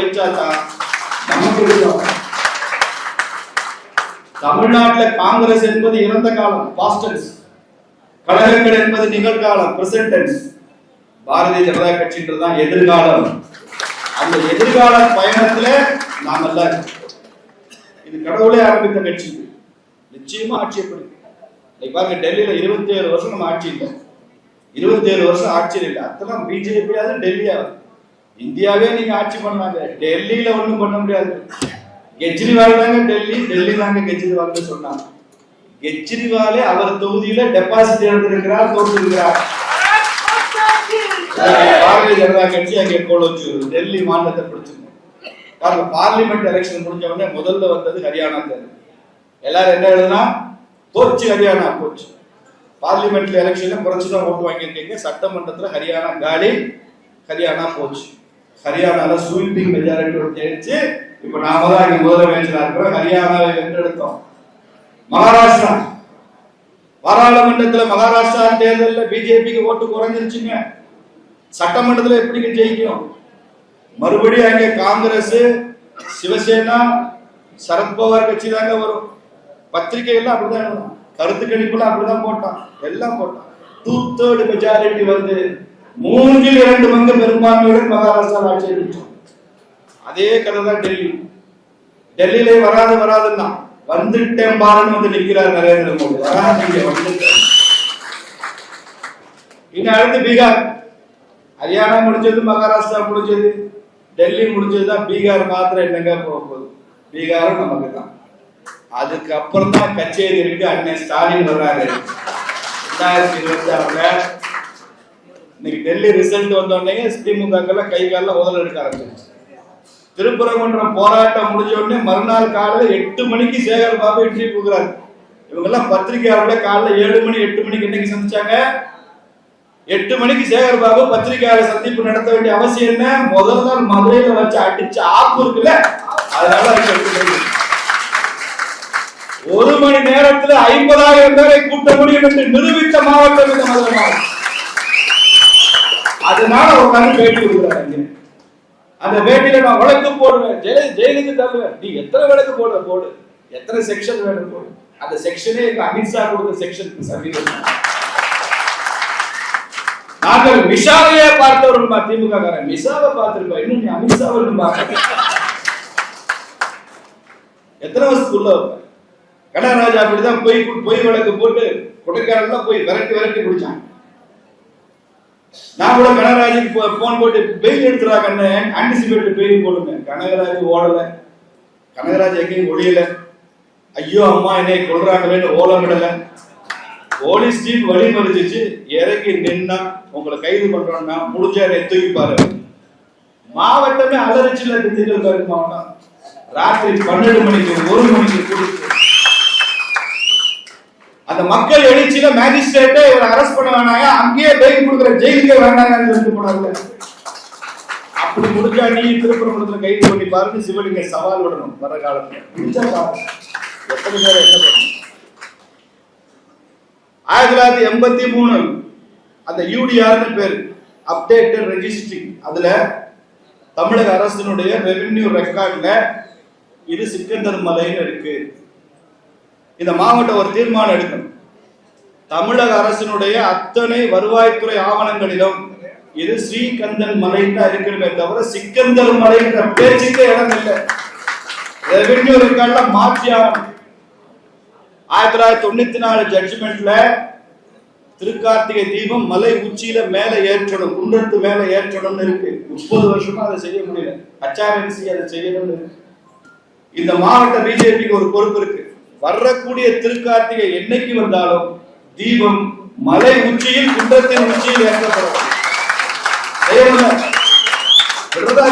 தமிழ்நாட்டில் நமக்கு காங்கிரஸ் என்பது இறந்த காலம் பாஸ்டன்ஸ் கழகங்கள் என்பது நிகழ்காலம் பிரசன்டென்ஸ் பாரதிய ஜனதா கட்சின்றதுதான் எதிர்காலம். அந்த எதிர்கால பயணத்துல நாம் அல்ல இது கடவுளே ஆரம்பித்த கட்சி. நிச்சயமா ஆட்சியை பிடிக்கும் இன்னைக்கு பாருங்க டெல்லியில இருபத்தி ஏழு வருஷம் நம்ம ஆட்சி இல்லை. இருபத்தி ஏழு வருஷம் ஆட்சியில் இல்லை. அதெல்லாம் பிஜேபியாவது டெல்லியாவது. இந்தியாவே நீங்க ஆட்சி பண்ணாங்க. டெல்லியில ஒண்ணும் பண்ண முடியாது. கெஜ்ரிவால் தாங்க டெல்லி டெல்லி தாங்க கெஜ்ரிவால்னு சொன்னாங்க. கெஜ்ரிவாலே அவர் தொகுதியில டெபாசிட் இழந்திருக்கிறார் தோற்றிருக்கிறார் பாரதிய ஜனதா கட்சி அங்கே கோல் வச்சு டெல்லி மாநிலத்தை பிடிச்சிருக்கோம் பாருங்க பார்லிமெண்ட் எலெக்ஷன் முடிஞ்ச உடனே முதல்ல வந்தது ஹரியானா தேர்தல் எல்லாரும் என்ன எழுதுனா போச்சு ஹரியானா போச்சு. பார்லிமெண்ட்ல எலெக்ஷன்ல குறைச்சு தான் ஓட்டு வாங்கியிருக்கீங்க. சட்டமன்றத்துல ஹரியானா காலி ஹரியானா போச்சு. ஹரியானால ஸ்வீப்பிங் மெஜாரிட்டி ஜெயிச்சு இப்ப நாம தான் இங்க முதலமைச்சரா இருக்கிறோம். ஹரியானாவை வென்றெடுத்தோம். மகாராஷ்டிரா. பாராளுமன்றத்துல மகாராஷ்டிரா தேர்தலில் பிஜேபிக்கு ஓட்டு குறைஞ்சிருச்சுங்க. சட்டமன்றத்துல எப்படிங்க ஜெயிக்கும்? மறுபடியும் அங்கே காங்கிரஸ் சிவசேனா சரத்பவார் கட்சி தாங்க வரும். பத்திரிகைகள்லாம் அப்படிதான் கருத்து கணிப்புலாம் அப்படிதான் போட்டான். எல்லாம் போட்டான். டூ தேர்ட் மெஜாரிட்டி வந்து மூன்றில் இரண்டு பங்கு பெரும்பான்மையுடன் மகாராஷ்டிரா ஆட்சி அமைச்சோம் அதே கதை தான் டெல்லி. டெல்லியிலே வராது வராதுன்னா வந்துட்டேன் பாருன்னு வந்து நிற்கிறார் நரேந்திர மோடி. வராதீங்க வந்துட்டேன். அடுத்து பீகார். ஹரியானா முடிஞ்சது மகாராஷ்டிரா முடிஞ்சது டெல்லி முடிஞ்சது தான் பீகார் மாத்திரம் என்னங்க போக போகுது? பீகாரும் நமக்கு தான் அதுக்கப்புறம் தான் கச்சேரி இருக்கு அண்ணன் ஸ்டாலின் வர்றாரு. ரெண்டாயிரத்தி இருபத்தி ஆறுல இன்னைக்கு டெல்லி ரிசல்ட் வந்த உடனே கை காலில் உதல் எடுக்க ஆரம்பிச்சிருச்சு. திருப்பரங்குன்றம் போராட்டம் முடிஞ்ச உடனே மறுநாள் காலையில் எட்டு மணிக்கு சேகர் பாபு இன்டர்வியூ கொடுக்குறாரு. இவங்க எல்லாம் காலைல ஏழு மணி எட்டு மணிக்கு என்னைக்கு சந்திச்சாங்க? எட்டு மணிக்கு சேகர் பாபு பத்திரிகையாளர் சந்திப்பு நடத்த வேண்டிய அவசியம் என்ன? முதல் நாள் மதுரையில வச்சு அடிச்ச ஆப்பு இருக்குல்ல அதனால ஒரு மணி நேரத்துல ஐம்பதாயிரம் பேரை கூட்ட முடியும் என்று நிரூபித்த மாவட்டம் இந்த மதுரை மாவட்டம். அதனால ஒரு நாள் பேட்டி கொடுக்குறாங்க. அந்த பேட்டியில நான் வழக்கு போடுவேன். ஜெய ஜெயிலுக்கு தள்ளுவேன். நீ எத்தனை வழக்கு போட போடு. எத்தனை செக்ஷன் வேணும் போடு. அந்த செக்ஷனே எங்க அமித்ஷா கொடுத்த செக்ஷனுக்கு சமீபம் நாங்கள் மிஷாவையே பார்த்தவர்கள் திமுக காரன். மிஷாவை பார்த்திருப்பா. இன்னும் நீ அமித்ஷாவை பார்க்க எத்தனை வருஷத்துக்குள்ள வைப்ப? கனகராஜா அப்படிதான் பொய் பொய் வழக்கு போட்டு கொடைக்கானல்ல போய் விரட்டி விரட்டி குடிச்சாங்க நான் கூட கனகராஜுக்கு போன் போட்டு பெயில் எடுத்துறா கண்ணு. ஆன்டிசிபேட்டட் பெயில் போடுங்க கனகராஜ் ஓடல. கனகராஜ் எங்கேயும் ஒழியல ஐயோ அம்மா என்னை கொள்றாங்களேன்னு ஓலமிடல போலீஸ் டீம் வழி மறிச்சிச்சு இறங்கி நின்னா உங்களை கைது பண்றோம்னா முடிஞ்சா என்னை தூக்கி மாவட்டமே அலரிச்சுல திண்டுக்கல் கருத்து மாவட்டம் ராத்திரி பன்னெண்டு மணிக்கு ஒரு மணிக்கு குடிச்சு அந்த மக்கள் எழுச்சியில மேஜிஸ்ட்ரேட்டே இவரை அரெஸ்ட் பண்ண வேணாங்க அங்கேயே பெயில் கொடுக்குற ஜெயிலுக்கே வேண்டாங்கன்னு சொல்லிட்டு போனாங்க. அப்படி முடிஞ்சா நீ திருப்பரங்குளத்துல கைது பண்ணி பாருங்க சிவலிங்க சவால் விடணும் வர காலத்துல. எத்தனை பேர் என்ன ஆயிரத்தி தொள்ளாயிரத்தி எண்பத்தி மூணு அந்த யூடிஆர்னு பேர் அப்டேட்டட் ரெஜிஸ்ட்ரி அதுல தமிழக அரசினுடைய ரெவென்யூ ரெக்கார்ட்ல இது சிக்கந்தர் மலைன்னு இருக்கு. இந்த மாவட்டம் ஒரு தீர்மானம் எடுக்கணும். தமிழக அரசினுடைய அத்தனை வருவாய்த்துறை ஆவணங்களிலும் இது ஸ்ரீகந்தன் மலை தான் இருக்கணுமே தவிர சிக்கந்தர் மலைன்ற பேச்சுக்கே இடம் இல்லை. ரெவென்யூ ரெக்கார்ட்ல மாற்றி ஆகணும் ஆயிரத்தி தொள்ளாயிரத்தி தொண்ணூத்தி நாலு ஜட்ஜ்மெண்ட்ல திருக்கார்த்திகை தீபம் மலை உச்சியில மேல ஏற்றணும் குன்றத்து மேல ஏற்றணும்னு இருக்கு. முப்பது வருஷமா அதை செய்ய முடியல. ஹச்ஆர்என்சி அதை செய்யணும்னு இந்த மாவட்ட பிஜேபிக்கு ஒரு பொறுப்பு இருக்கு. வரக்கூடிய திருக்கார்த்திகை என்னைக்கு வந்தாலும் தீபம் மலை உச்சியில் குன்றத்தின் உச்சியில் ஏற்றப்படும் செய்யணும்ல? இல்லை